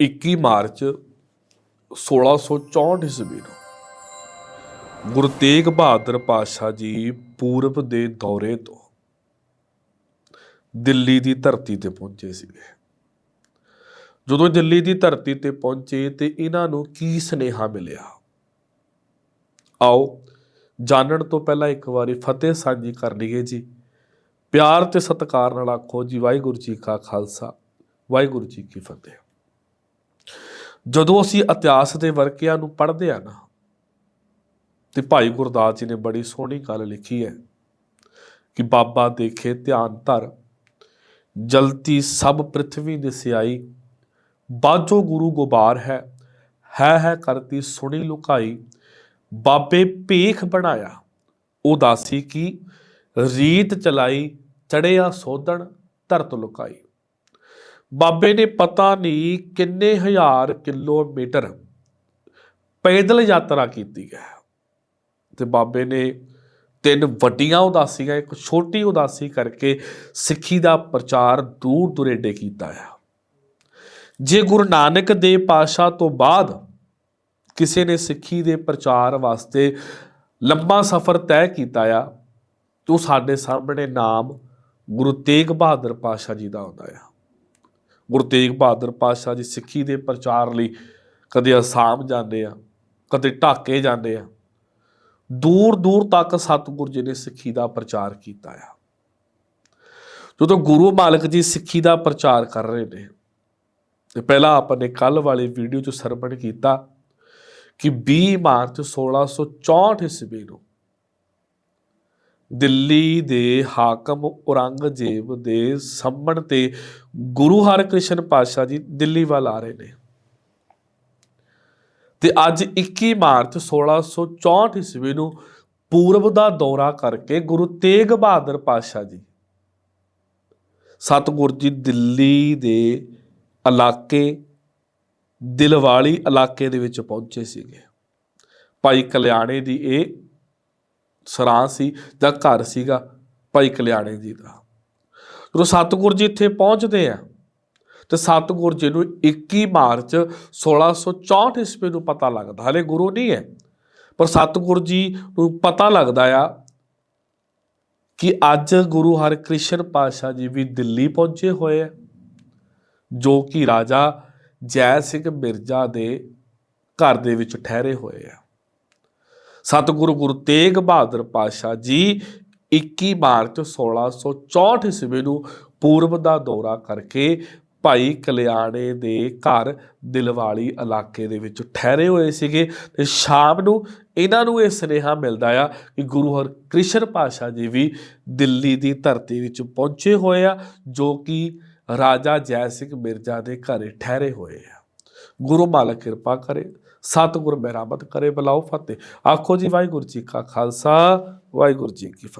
21 March 1664 ਈਸਵੀ ਨੂੰ ਗੁਰੂ ਤੇਗ ਬਹਾਦਰ ਪਾਤਸ਼ਾਹ ਜੀ ਪੂਰਬ ਦੇ ਦੌਰੇ ਤੋਂ ਦਿੱਲੀ ਦੀ ਧਰਤੀ ਤੇ ਪਹੁੰਚੇ ਸੀਗੇ। ਜਦੋਂ ਦਿੱਲੀ ਦੀ ਧਰਤੀ ਤੇ ਪਹੁੰਚੇ ਤੇ ਇਹਨਾਂ ਨੂੰ ਕੀ ਸਨੇਹਾ ਮਿਲਿਆ? ਆਓ ਜਾਣਨ ਤੋਂ ਪਹਿਲਾਂ ਇੱਕ ਵਾਰੀ ਫਤਿਹ ਸਾਂਝੀ ਕਰ ਲਈਏ ਜੀ। ਪਿਆਰ ਤੇ ਸਤਿਕਾਰ ਨਾਲ ਆਖੋ ਜੀ, ਵਾਹਿਗੁਰੂ ਜੀ ਕਾ ਖਾਲਸਾ, ਵਾਹਿਗੁਰੂ ਜੀ ਕੀ ਫਤਿਹ। ਜਦੋਂ ਅਸੀਂ ਇਤਿਹਾਸ ਦੇ ਵਰਕਿਆਂ ਨੂੰ ਪੜ੍ਹਦੇ ਆ ਨਾ, ਤੇ ਭਾਈ ਗੁਰਦਾਸ ਜੀ ਨੇ ਬੜੀ ਸੋਹਣੀ ਗੱਲ ਲਿਖੀ ਹੈ ਕਿ ਬਾਬਾ ਦੇਖੇ ਧਿਆਨ ਧਰ, ਜਲਤੀ ਸਭ ਪ੍ਰithvi ਦਿਸਿਆਈ ਬਾਜੋ ਗੁਰੂ ਗੋਬਾਰ ਹੈ ਹੈ ਹੈ ਕਰਤੀ ਸੁਣੀ ਲੁਕਾਈ, ਬਾਬੇ ਭੇਖ ਬਣਾਇਆ, ਉਦਾਸੀ ਕੀ, ਰੀਤ ਚਲਾਈ, ਚੜਿਆ ਸੋਧਣ ਧਰਤ ਲੁਕਾਈ। ਬਾਬੇ ਨੇ ਪਤਾ ਨਹੀਂ ਕਿੰਨੇ ਹਜ਼ਾਰ ਕਿਲੋਮੀਟਰ ਪੈਦਲ ਯਾਤਰਾ ਕੀਤੀ ਹੈ। ਤੇ ਬਾਬੇ ਨੇ ਤਿੰਨ ਵੱਡੀਆਂ ਉਦਾਸੀਆਂ, ਇੱਕ ਛੋਟੀ ਉਦਾਸੀ ਕਰਕੇ ਸਿੱਖੀ ਦਾ ਪ੍ਰਚਾਰ ਦੂਰ ਦੁਰੇਡੇ ਕੀਤਾ ਆ ਜੇ ਗੁਰੂ ਨਾਨਕ ਦੇਵ ਪਾਤਸ਼ਾਹ ਤੋਂ ਬਾਅਦ ਕਿਸੇ ਨੇ ਸਿੱਖੀ ਦੇ ਪ੍ਰਚਾਰ ਵਾਸਤੇ ਲੰਬਾ ਸਫ਼ਰ ਤੈਅ ਕੀਤਾ ਆ, ਤੇ ਉਹ ਸਾਡੇ ਸਾਹਮਣੇ ਨਾਮ ਗੁਰੂ ਤੇਗ ਬਹਾਦਰ ਪਾਤਸ਼ਾਹ ਜੀ ਦਾ ਆਉਂਦਾ ਆ। ਗੁਰੂ ਤੇਗ ਬਹਾਦਰ ਪਾਤਸ਼ਾਹ ਜੀ ਸਿੱਖੀ ਦੇ ਪ੍ਰਚਾਰ ਲਈ ਕਦੇ ਅਸਾਮ ਜਾਂਦੇ ਆ, ਕਦੇ ਢਾਕੇ ਜਾਂਦੇ ਆ, ਦੂਰ ਦੂਰ ਤੱਕ ਸਤਿਗੁਰੂ ਜੀ ਨੇ ਸਿੱਖੀ ਦਾ ਪ੍ਰਚਾਰ ਕੀਤਾ ਆ। ਜਦੋਂ ਗੁਰੂ ਮਾਲਕ ਜੀ ਸਿੱਖੀ ਦਾ ਪ੍ਰਚਾਰ ਕਰ ਰਹੇ ਨੇ, ਤੇ ਪਹਿਲਾਂ ਆਪਾਂ ਨੇ ਕੱਲ ਵਾਲੀ ਵੀਡੀਓ 'ਚ ਸਰਵਣ ਕੀਤਾ ਕਿ 20 ਮਾਰਚ 1664 ਈਸਵੀ ਨੂੰ ਦਿੱਲੀ ਦੇ ਹਾਕਮ ਔਰੰਗਜ਼ੇਬ ਦੇ ਸੰਮਣ ਤੇ ਗੁਰੂ ਹਰਕ੍ਰਿਸ਼ਨ ਪਾਤਸ਼ਾਹ ਜੀ ਦਿੱਲੀ ਵੱਲ ਆ ਰਹੇ ਨੇ। ਤੇ ਅੱਜ 21 ਮਾਰਚ 1664 ਈਸਵੀ ਨੂੰ ਪੂਰਬ ਦਾ ਦੌਰਾ ਕਰਕੇ ਗੁਰੂ ਤੇਗ ਬਹਾਦਰ ਪਾਤਸ਼ਾਹ ਜੀ ਸਤਿਗੁਰ ਜੀ ਦਿੱਲੀ ਦੇ ਇਲਾਕੇ, ਦਿਲਵਾਲੀ ਇਲਾਕੇ ਦੇ ਵਿੱਚ ਪਹੁੰਚੇ ਸੀਗੇ। ਭਾਈ ਕਲਿਆਣੇ ਦੀ ਇਹ ਸਰਾਂ ਸੀ ਜਾਂ ਘਰ ਸੀਗਾ ਭਾਈ ਕਲਿਆਣੇ ਜੀ ਦਾ। ਜਦੋਂ ਸਤਿਗੁਰ ਜੀ ਇੱਥੇ ਪਹੁੰਚਦੇ ਆ, ਤੇ ਸਤਿਗੁਰ ਜੀ ਨੂੰ 21 ਮਾਰਚ 1664 ਈਸਵੀ ਨੂੰ ਪਤਾ ਲੱਗਦਾ। ਹਲੇ ਗੁਰੂ ਨਹੀਂ ਹੈ, ਪਰ ਸਤਿਗੁਰ ਜੀ ਨੂੰ ਪਤਾ ਲੱਗਦਾ ਆ ਕਿ ਅੱਜ ਗੁਰੂ ਹਰਿਕ੍ਰਿਸ਼ਨ ਪਾਤਸ਼ਾਹ ਜੀ ਵੀ ਦਿੱਲੀ ਪਹੁੰਚੇ ਹੋਏ ਆ, ਜੋ ਕਿ ਰਾਜਾ ਜੈ ਸਿੰਘ ਮਿਰਜ਼ਾ ਦੇ ਘਰ ਦੇ ਵਿੱਚ ਠਹਿਰੇ ਹੋਏ ਆ। ਸਤਿਗੁਰੂ ਗੁਰੂ ਤੇਗ ਬਹਾਦਰ ਪਾਤਸ਼ਾਹ ਜੀ 21 ਮਾਰਚ 1664 ਈਸਵੀ ਨੂੰ ਪੂਰਬ ਦਾ ਦੌਰਾ ਕਰਕੇ ਭਾਈ ਕਲਿਆਣੇ ਦੇ ਘਰ ਦਿਲਵਾਲੀ ਇਲਾਕੇ ਦੇ ਵਿੱਚ ਠਹਿਰੇ ਹੋਏ ਸੀਗੇ ਤੇ ਸ਼ਾਮ ਨੂੰ ਇਹਨਾਂ ਨੂੰ ਇਹ ਸੁਨੇਹਾ ਮਿਲਦਾ ਆ ਕਿ ਗੁਰੂ ਹਰਕ੍ਰਿਸ਼ਨ ਪਾਤਸ਼ਾਹ ਜੀ ਵੀ ਦਿੱਲੀ ਦੀ ਧਰਤੀ ਵਿੱਚ ਪਹੁੰਚੇ ਹੋਏ ਆ, ਜੋ ਕਿ ਰਾਜਾ ਜੈ ਸਿੰਘ ਮਿਰਜ਼ਾ ਦੇ ਘਰੇ ਠਹਿਰੇ ਹੋਏ ਆ। ਗੁਰੂ ਮਾਲਕ ਕਿਰਪਾ ਕਰੇ। ਸਤਿਗੁਰ ਮਿਹਰਬਾਨ ਕਰੇ ਬਲਾਓ ਫਤਿਹ। ਆਖੋ ਜੀ ਵਾਹਿਗੁਰੂ ਜੀ ਕਾ ਖਾਲਸਾ, ਵਾਹਿਗੁਰੂ ਜੀ ਕੀ ਫਤਿਹ।